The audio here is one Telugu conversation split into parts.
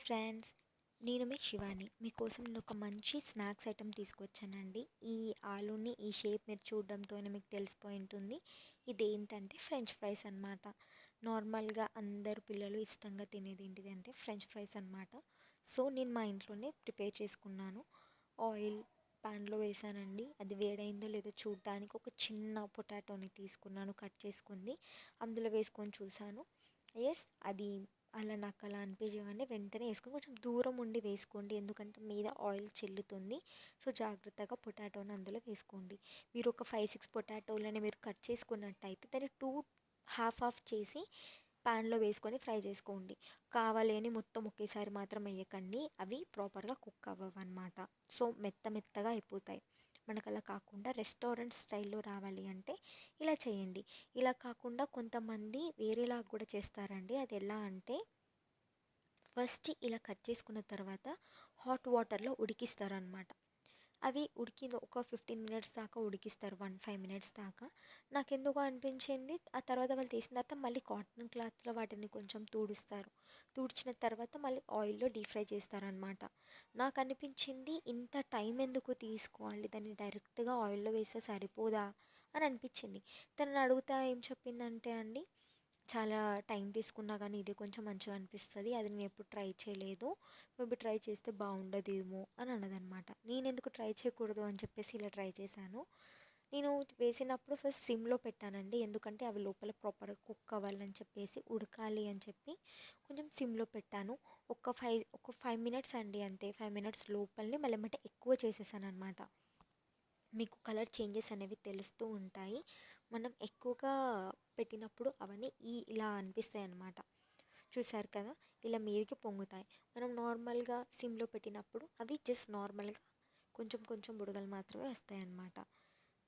హాయ్ ఫ్రెండ్స్ నేను మీ శివాని. మీకోసం నేను ఒక మంచి స్నాక్స్ ఐటెం తీసుకొచ్చానండి. ఈ ఆలూని ఈ షేప్ మీరు చూడడంతోనే మీకు తెలిసిపోయి ఉంటుంది. ఇది ఏంటంటే ఫ్రెంచ్ ఫ్రైస్ అనమాట నార్మల్గా అందరు పిల్లలు ఇష్టంగా తినేది ఏంటిది అంటే ఫ్రెంచ్ ఫ్రైస్ అనమాట సో నేను మా ఇంట్లోనే ప్రిపేర్ చేసుకున్నాను. ఆయిల్ ప్యాన్లో వేసానండి. అది వేడైందో లేదో చూడడానికి ఒక చిన్న పొటాటోని తీసుకున్నాను కట్ చేసుకుంది. అందులో వేసుకొని చూశాను ఎస్ అది అలా నాకు అలా అనిపించగానే వెంటనే వేసుకొని కొంచెం దూరం ఉండి వేసుకోండి. ఎందుకంటే మీద ఆయిల్ చెల్లుతుంది. సో జాగ్రత్తగా పొటాటోని అందులో వేసుకోండి. మీరు ఒక ఫైవ్ సిక్స్ పొటాటోలని మీరు కట్ చేసుకున్నట్టయితే దాన్ని టూ హాఫ్ ఆఫ్ చేసి ప్యాన్లో వేసుకొని ఫ్రై చేసుకోండి. కావాలి అని మొత్తం ఒకేసారి మాత్రం వేయకండి. అవి ప్రాపర్గా కుక్ అవ్వవన్నమాట సో మెత్త మెత్తగా అయిపోతాయి. మనకు అలా కాకుండా రెస్టారెంట్ స్టైల్లో రావాలి అంటే ఇలా చేయండి. ఇలా కాకుండా కొంతమంది వేరేలా కూడా చేస్తారండి. అది ఎలా అంటే ఫస్ట్ ఇలా కట్ చేసుకున్న తర్వాత హాట్ వాటర్లో ఉడికిస్తారనమాట అవి ఉడికింది. ఒక ఫిఫ్టీన్ మినిట్స్ దాకా ఉడికిస్తారు. వన్ ఫైవ్ మినిట్స్ దాకా. నాకు ఎందుకు అనిపించింది. ఆ తర్వాత వాళ్ళు తీసిన తర్వాత మళ్ళీ కాటన్ క్లాత్లో వాటిని కొంచెం తూడుస్తారు. తూడ్చిన తర్వాత మళ్ళీ ఆయిల్లో డీప్ ఫ్రై చేస్తారనమాట నాకు అనిపించింది ఇంత టైం ఎందుకు తీసుకోవాలి? దాన్ని డైరెక్ట్గా ఆయిల్లో వేస్తే సరిపోదా? అని అనిపించింది. తనని అడుగుతా ఏం చెప్పిందంటే అండి చాలా టైం తీసుకున్నా కానీ ఇది కొంచెం మంచిగా అనిపిస్తుంది. అది నేను ఎప్పుడు ట్రై చేయలేదు. మేబీ ట్రై చేస్తే బాగుండదేమో అని అన్నదనమాట. నేను ఎందుకు ట్రై చేయకూడదు అని చెప్పేసి ఇలా ట్రై చేశాను. నేను వేసినప్పుడు ఫస్ట్ సిమ్లో పెట్టానండి. ఎందుకంటే అవి లోపల ప్రాపర్గా కుక్ అవ్వాలని చెప్పేసి ఉడకాలి అని చెప్పి కొంచెం సిమ్లో పెట్టాను. ఒక ఫైవ్ ఒక ఫైవ్ మినిట్స్ అండి అంతే. ఫైవ్ మినిట్స్ లోపలనే మళ్ళీ ఏమంటే ఎక్కువ చేసేసాను అనమాట మీకు కలర్ చేంజెస్ అనేవి తెలుస్తూ ఉంటాయి. మనం ఎక్కువగా పెట్టినప్పుడు అవన్నీ ఈ ఇలా అనిపిస్తాయి అన్నమాట చూసారు కదా? ఇలా మీదకి పొంగుతాయి. మనం నార్మల్గా సిమ్లో పెట్టినప్పుడు అవి జస్ట్ నార్మల్గా కొంచెం కొంచెం బుడగలు మాత్రమే వస్తాయి అన్నమాట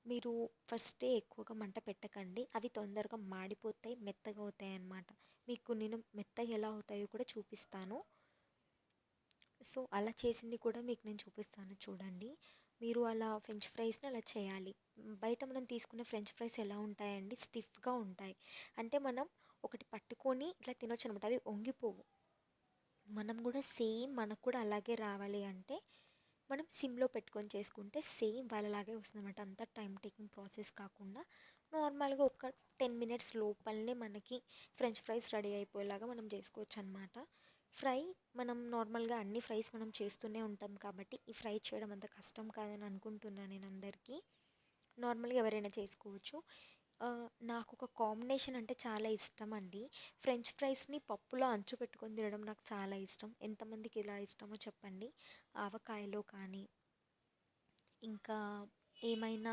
మీరు ఫస్టే ఎక్కువగా మంట పెట్టకండి. అవి తొందరగా మాడిపోతాయి మెత్తగా అవుతాయి అన్నమాట మీకు నేను మెత్తగా ఎలా అవుతాయో కూడా చూపిస్తాను. సో అలా చేసింది కూడా మీకు నేను చూపిస్తాను. చూడండి. మీరు అలా ఫ్రెంచ్ ఫ్రైస్ని అలా చేయాలి. బయట మనం తీసుకునే ఫ్రెంచ్ ఫ్రైస్ ఎలా ఉంటాయండి? స్టిఫ్గా ఉంటాయి. అంటే మనం ఒకటి పట్టుకొని ఇట్లా తినొచ్చు అనమాట అవి వంగిపోవు. మనం కూడా సేమ్ మనకు కూడా అలాగే రావాలి అంటే మనం సిమ్లో పెట్టుకొని చేసుకుంటే సేమ్ వాళ్ళలాగే వస్తుందన్నమాట అంత టైం టేకింగ్ ప్రాసెస్ కాకుండా నార్మల్గా ఒక టెన్ మినిట్స్ లోపలనే మనకి ఫ్రెంచ్ ఫ్రైస్ రెడీ అయిపోయేలాగా మనం చేసుకోవచ్చు అనమాట ఫ్రై మనం నార్మల్గా అన్ని ఫ్రైస్ మనం చేస్తూనే ఉంటాం కాబట్టి ఈ ఫ్రై చేయడం అంత కష్టం కాదని అనుకుంటున్నాను నేను అందరికీ. నార్మల్గా ఎవరైనా చేసుకోవచ్చు. నాకు ఒక కాంబినేషన్ అంటే చాలా ఇష్టం అండి. ఫ్రెంచ్ ఫ్రైస్ని పప్పులో అంచు పెట్టుకొని తినడం నాకు చాలా ఇష్టం. ఎంతమందికి ఇలా ఇష్టమో చెప్పండి. ఆవకాయలో కానీ ఇంకా ఏమైనా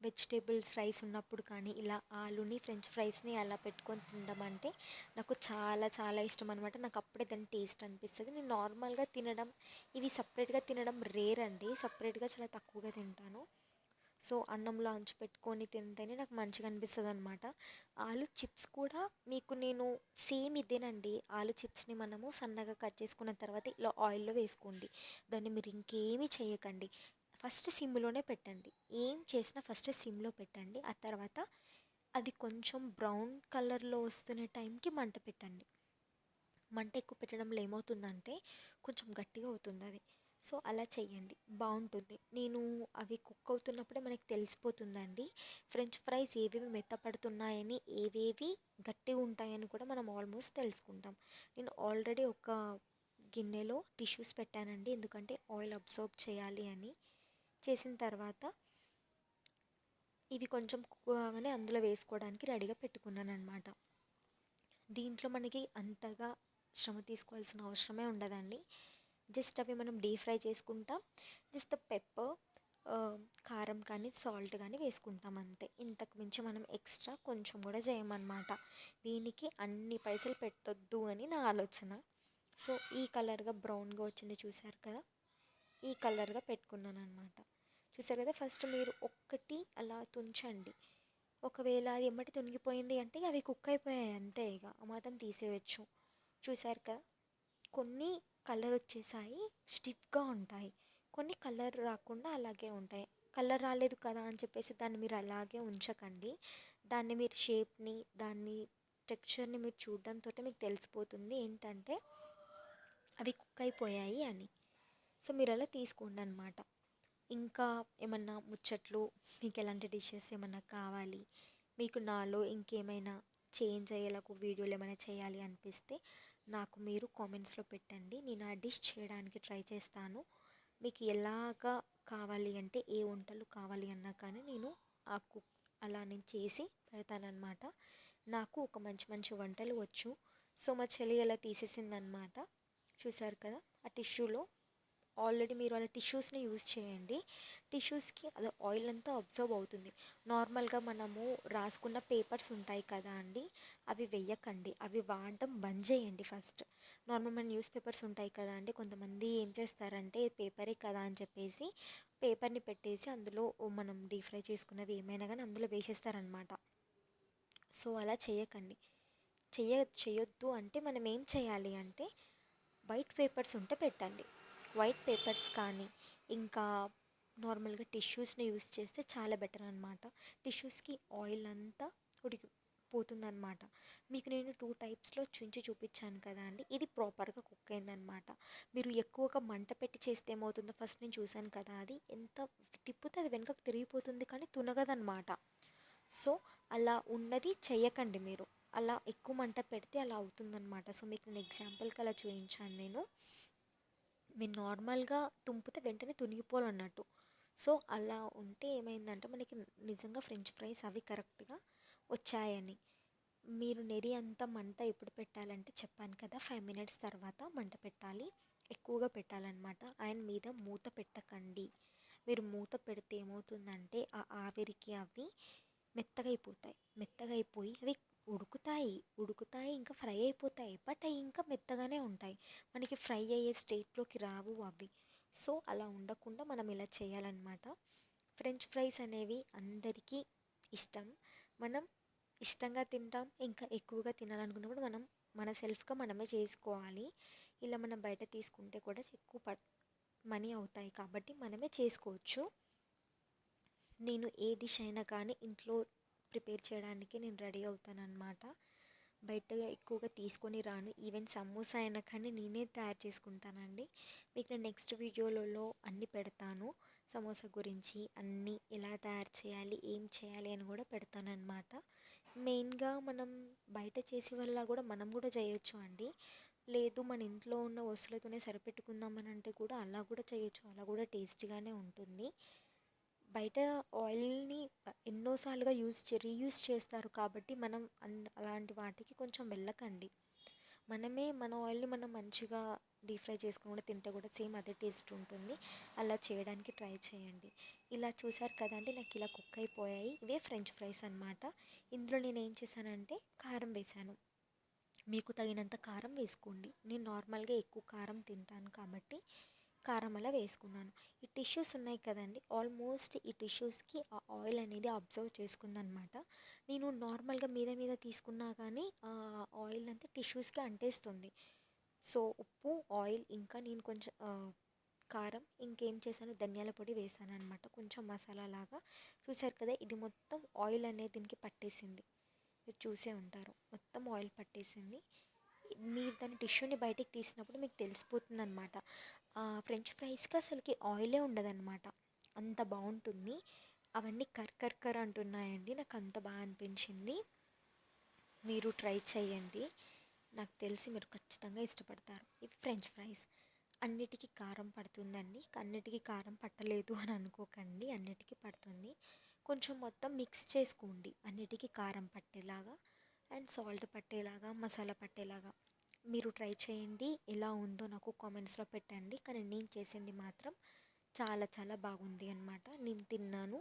వెజిటేబుల్స్ రైస్ ఉన్నప్పుడు కానీ ఇలా ఆలుని ఫ్రెంచ్ ఫ్రైస్ని అలా పెట్టుకొని తినడం అంటే నాకు చాలా చాలా ఇష్టం అనమాట నాకు అప్పుడే దాని టేస్ట్ అనిపిస్తుంది. నేను నార్మల్గా తినడం ఇవి సపరేట్గా తినడం రేర్ అండి. సపరేట్గా చాలా తక్కువగా తింటాను. సో అన్నంలో అంచు పెట్టుకొని తింటేనే నాకు మంచిగా అనిపిస్తుంది అనమాట ఆలు చిప్స్ కూడా మీకు నేను సేమ్ ఇదేనండి. ఆలు చిప్స్ని మనము సన్నగా కట్ చేసుకున్న తర్వాత ఇలా ఆయిల్లో వేసుకోండి. దాన్ని మీరు ఇంకేమీ చేయకండి. ఫస్ట్ సిమ్లోనే పెట్టండి. ఏం చేసినా ఫస్ట్ సిమ్లో పెట్టండి. ఆ తర్వాత అది కొంచెం బ్రౌన్ కలర్లో వస్తున్న టైంకి మంట పెట్టండి. మంట ఎక్కువ పెట్టడంలో ఏమవుతుందంటే కొంచెం గట్టిగా అవుతుంది అది. సో అలా చేయండి బాగుంటుంది. నేను అవి కుక్ అవుతున్నప్పుడే మనకి తెలిసిపోతుందండి. ఫ్రెంచ్ ఫ్రైస్ ఏవేవి మెత్తపడుతున్నాయని ఏవేవి గట్టిగా ఉంటాయని కూడా మనం ఆల్మోస్ట్ తెలుసుకుంటాం. నేను ఆల్రెడీ ఒక గిన్నెలో టిష్యూస్ పెట్టానండి. ఎందుకంటే ఆయిల్ అబ్జర్వ్ చేయాలి అని. చేసిన తర్వాత ఇవి కొంచెం కుక్కగానే అందులో వేసుకోవడానికి రెడీగా పెట్టుకున్నాను అనమాట దీంట్లో మనకి అంతగా శ్రమ తీసుకోవాల్సిన అవసరమే ఉండదండి. జస్ట్ అవి మనం డీప్ ఫ్రై చేసుకుంటాం జస్ట్ పెప్పర్ కారం కానీ సాల్ట్ కానీ వేసుకుంటాం అంతే. ఇంతకు మించి మనం ఎక్స్ట్రా కొంచెం కూడా చేయమన్నమాట. దీనికి అన్ని పైసలు పెట్టొద్దు అని నా ఆలోచన. సో ఈ కలర్గా బ్రౌన్గా వచ్చింది చూసారు కదా? ఈ కలర్గా పెట్టుకున్నాను అనమాట చూసారు కదా ఫస్ట్ మీరు ఒక్కటి అలా తుంచండి. ఒకవేళ అది ఎమ్మటి తునిగిపోయింది అంటే అవి కుక్ అయిపోయాయి అంతే ఇక ఆ మాత్రం తీసేయచ్చు. చూసారు కదా కొన్ని కలర్ వచ్చేసాయి స్టిఫ్గా ఉంటాయి. కొన్ని కలర్ రాకుండా అలాగే ఉంటాయి. కలర్ రాలేదు కదా అని చెప్పేసి దాన్ని మీరు అలాగే ఉంచకండి. దాన్ని మీరు షేప్ని దాన్ని టెక్స్చర్ని మీరు చూడడంతో మీకు తెలిసిపోతుంది ఏంటంటే అవి కుక్ అయిపోయాయి అని. సో మీరు అలా తీసుకోండి అనమాట ఇంకా ఏమన్నా ముచ్చట్లు మీకు ఎలాంటి డిషెస్ ఏమన్నా కావాలి మీకు నాలో ఇంకేమైనా చేంజ్ అయ్యేలాగా వీడియోలు ఏమైనా చేయాలి అనిపిస్తే నాకు మీరు కామెంట్స్లో పెట్టండి. నేను ఆ డిష్ చేయడానికి ట్రై చేస్తాను. మీకు ఎలాగా కావాలి అంటే ఏ వంటలు కావాలి అన్నా కానీ నేను ఆ కుక్ అలా నేను చేసి పెడతానమాట నాకు ఒక మంచి మంచి వంటలు వచ్చు. సో మా చెల్లి అలా తీసేసిందనమాట. చూసారు కదా ఆ టిష్యూలో ఆల్రెడీ మీరు అలా టిష్యూస్ని యూజ్ చేయండి. టిష్యూస్కి అది ఆయిల్ అంతా అబ్జర్వ్ అవుతుంది. నార్మల్గా మనము రాసుకున్న పేపర్స్ ఉంటాయి కదా అండి అవి వెయ్యకండి అవి వాడటం బంద్ చేయండి ఫస్ట్. నార్మల్ మన న్యూస్ పేపర్స్ ఉంటాయి కదా అండి కొంతమంది ఏం చేస్తారంటే పేపరే కదా అని చెప్పేసి పేపర్ని పెట్టేసి అందులో మనం డీప్ ఫ్రై చేసుకున్నవి ఏమైనా కానీ అందులో వేసేస్తారనమాట సో అలా చేయకండి. చెయ్య చేయొద్దు అంటే మనం ఏం చేయాలి అంటే వైట్ పేపర్స్ ఉంటే పెట్టండి. వైట్ పేపర్స్ కానీ ఇంకా నార్మల్గా టిష్యూస్ని యూస్ చేస్తే చాలా బెటర్ అనమాట టిష్యూస్కి ఆయిల్ అంతా ఉడికి పోతుందనమాట మీకు నేను టూ టైప్స్లో చుంచి చూపించాను కదా అండి. ఇది ప్రాపర్గా కుక్ అయిందనమాట మీరు ఎక్కువగా మంట పెట్టి చేస్తే ఏమవుతుందో ఫస్ట్ నేను చూశాను కదా అది. ఎంత తిప్పితే అది వెనుకకు తిరిగిపోతుంది కానీ తునగదనమాట సో అలా ఉన్నది చెయ్యకండి మీరు. అలా ఎక్కువ మంట పెడితే అలా అవుతుందన్నమాట. సో మీకు నేను ఎగ్జాంపుల్కి అలా చూపించాను నేను. మీరు నార్మల్గా తుంపితే వెంటనే తునిగిపోవాలన్నట్టు. సో అలా ఉంటే ఏమైందంటే మనకి నిజంగా ఫ్రెంచ్ ఫ్రైస్ అవి కరెక్ట్గా వచ్చాయని. మీరు నెరి అంత మంట ఎప్పుడు పెట్టాలంటే చెప్పాను కదా ఫైవ్ మినిట్స్ తర్వాత మంట పెట్టాలి. ఎక్కువగా పెట్టాలన్నమాట. ఆయన మీద మూత పెట్టకండి. మీరు మూత పెడితే ఏమవుతుందంటే ఆ ఆవిరికి అవి మెత్తగా అయిపోతాయి. మెత్తగా అయిపోయి అవి ఉడుకుతాయి ఉడుకుతాయి ఇంకా ఫ్రై అయిపోతాయి. బట్ అవి ఇంకా మెత్తగానే ఉంటాయి. మనకి ఫ్రై అయ్యే స్టేట్లోకి రావు అవి. సో అలా ఉండకుండా మనం ఇలా చేయాలన్నమాట. ఫ్రెంచ్ ఫ్రైస్ అనేవి అందరికీ ఇష్టం. మనం ఇష్టంగా తింటాం ఇంకా ఎక్కువగా తినాలనుకున్నప్పుడు మనం మన సెల్ఫ్గా మనమే చేసుకోవాలి. ఇలా మనం బయట తీసుకుంటే కూడా ఎక్కువ ప మనీ అవుతాయి కాబట్టి మనమే చేసుకోవచ్చు. నేను ఏ డిష్ అయినా కానీ ఇంట్లో ప్రిపేర్ చేయడానికి నేను రెడీ అవుతాను అనమాట బయట ఎక్కువగా తీసుకొని రాను. ఈవెన్ సమోసా అయినా కానీ నేనే తయారు చేసుకుంటానండి. మీకు నేను నెక్స్ట్ వీడియోలలో అన్నీ పెడతాను. సమోసా గురించి అన్నీ ఎలా తయారు చేయాలి ఏం చేయాలి అని కూడా పెడతానమాట మెయిన్గా మనం బయట చేసే వల్ల కూడా మనం కూడా చేయొచ్చు అండి. లేదు మన ఇంట్లో ఉన్న వస్తువులతోనే సరిపెట్టుకుందామని అంటే కూడా అలా కూడా చేయొచ్చు. అలా కూడా టేస్టీగానే ఉంటుంది. బయట ఆయిల్ని ఎన్నోసార్లుగా యూజ్ చే రీయూజ్ చేస్తారు కాబట్టి మనం అలాంటి వాటికి కొంచెం వెళ్ళకండి. మనమే మన ఆయిల్ని మనం మంచిగా డీప్ ఫ్రై చేసుకుని కూడా తింటే కూడా సేమ్ అదే టేస్ట్ ఉంటుంది. అలా చేయడానికి ట్రై చేయండి. ఇలా చూసారు కదండి నాకు ఇలా కుక్ అయిపోయాయి. ఇవే ఫ్రెంచ్ ఫ్రైస్ అనమాట ఇందులో నేను ఏం చేశానంటే కారం వేశాను. మీకు తగినంత కారం వేసుకోండి. నేను నార్మల్గా ఎక్కువ కారం తింటాను కాబట్టి కారం అలా వేసుకున్నాను. ఈ టిష్యూస్ ఉన్నాయి కదండి ఆల్మోస్ట్ ఈ టిష్యూస్కి ఆ ఆయిల్ అనేది అబ్జర్వ్ చేసుకుందనమాట నేను నార్మల్గా మీద మీద తీసుకున్నా కానీ ఆ ఆయిల్ అంతా టిష్యూస్కి అంటేస్తుంది. సో ఉప్పు ఆయిల్ ఇంకా నేను కొంచెం కారం ఇంకేం చేశాను ధనియాల పొడి వేసాను అనమాట కొంచెం మసాలా లాగా. చూసారు కదా ఇది మొత్తం ఆయిల్ అనేది దీనికి పట్టేసింది. మీరు చూసే ఉంటారు. మొత్తం ఆయిల్ పట్టేసింది. మీరు దాని టిష్యూని బయటికి తీసినప్పుడు మీకు తెలిసిపోతుంది అనమాట ఫ్రెంచ్ ఫ్రైస్కి అసలుకి ఆయిలే ఉండదన్నమాట. అంత బాగుంటుంది అవన్నీ కర్ కర్ కర్ అంటున్నాయండి. నాకు అంత బాగా అనిపించింది. మీరు ట్రై చేయండి నాకు తెలిసి మీరు ఖచ్చితంగా ఇష్టపడతారు. ఇవి ఫ్రెంచ్ ఫ్రైస్. అన్నిటికీ కారం పడుతుందండి. అన్నిటికీ కారం పట్టలేదు అని అనుకోకండి. అన్నిటికీ పడుతుంది. కొంచెం మొత్తం మిక్స్ చేసుకోండి. అన్నిటికీ కారం పట్టేలాగా అండ్ సాల్ట్ పట్టేలాగా మసాలా పట్టేలాగా. మీరు ట్రై చేయండి. ఎలా ఉందో నాకు కామెంట్స్లో పెట్టండి. కానీ నేను చేసింది మాత్రం చాలా చాలా బాగుంది అనమాట నేను తిన్నాను.